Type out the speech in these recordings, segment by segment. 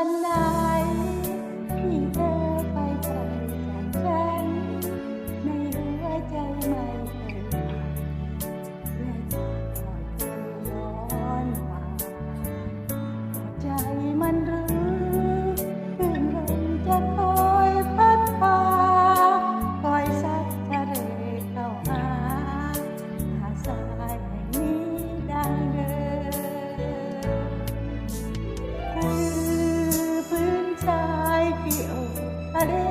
วันไหนที่เธอไปไกลจากฉันในหัวใจไม่เคยขาดแะจะคอยเธอย้อนมาใจมันรู้ I did.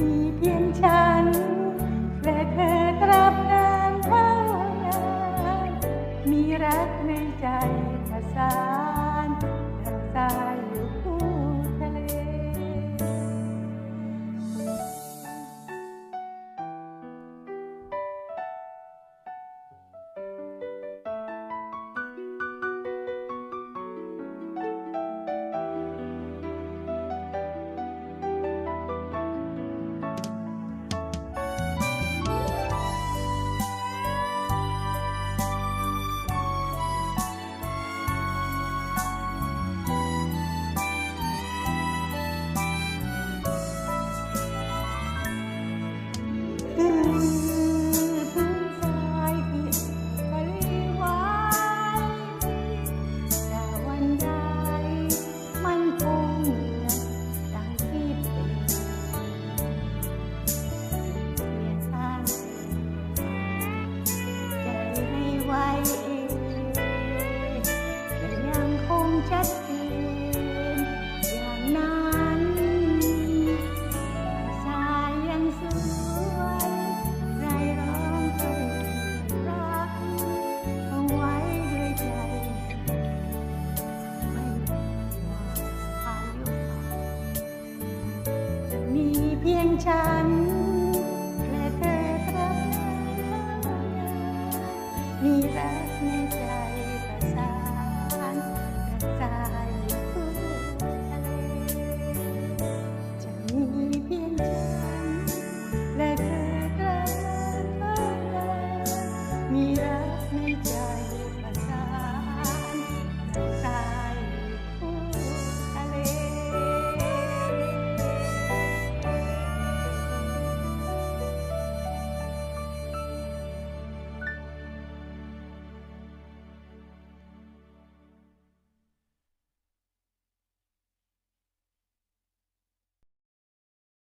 You. เพียงฉันและเธอครับมีรักในใจประสานรักษาอยู่คู่จะมีเพียงฉันและเธอครับมีรักในใจ